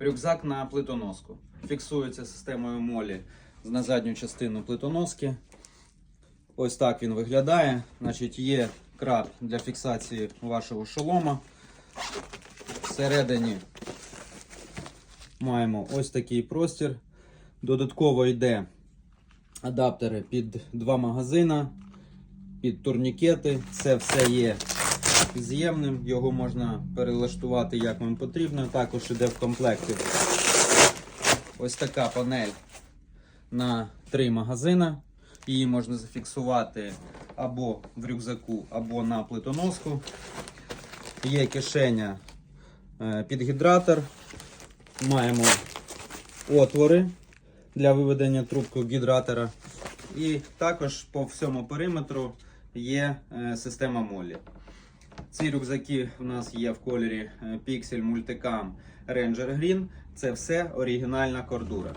Рюкзак на плитоноску. Фіксується системою молі на задню частину плитоноски. Ось так він виглядає. Значить, є краб для фіксації вашого шолома. Всередині маємо ось такий простір. Додатково йде адаптери під два магазина, під турнікети. Це все є з'ємним, його можна перелаштувати як вам потрібно. Також іде в комплекті ось така панель на три магазина. Її можна зафіксувати або в рюкзаку, або на плитоноску. Є кишеня е, під гідратор. Маємо отвори для виведення трубки гідратора. І також по всьому периметру є е, система молі. Ці рюкзаки у нас є в кольорі е, Pixel Multicam Ranger Green. Це все оригінальна кордура.